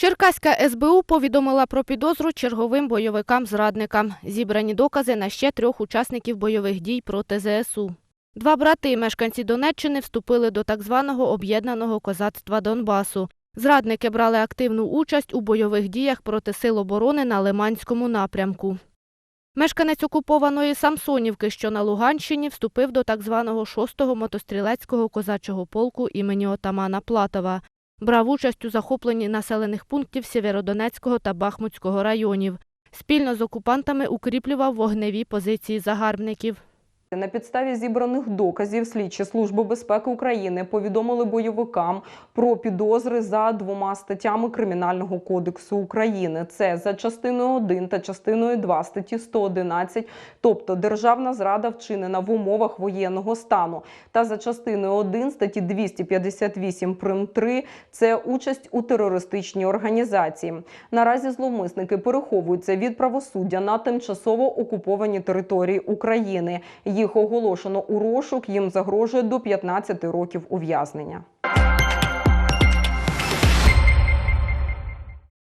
Черкаська СБУ повідомила про підозру черговим бойовикам-зрадникам. Зібрані докази на ще трьох учасників бойових дій проти ЗСУ. Два брати, мешканці Донеччини, вступили до так званого об'єднаного козацтва Донбасу. Зрадники брали активну участь у бойових діях проти сил оборони на Лиманському напрямку. Мешканець окупованої Самсонівки, що на Луганщині, вступив до так званого 6-го мотострілецького козачого полку імені отамана Платова. Брав участь у захопленні населених пунктів Сєвєродонецького та Бахмутського районів. Спільно з окупантами укріплював вогневі позиції загарбників. На підставі зібраних доказів слідчі служби безпеки України повідомили бойовикам про підозри за двома статтями Кримінального кодексу України. Це за частиною 1 та частиною 2 статті 111, тобто державна зрада вчинена в умовах воєнного стану, та за частиною 1 статті 258 прим 3 – це участь у терористичній організації. Наразі зловмисники переховуються від правосуддя на тимчасово окупованій території України. Їх оголошено у розшук, їм загрожує до 15 років ув'язнення.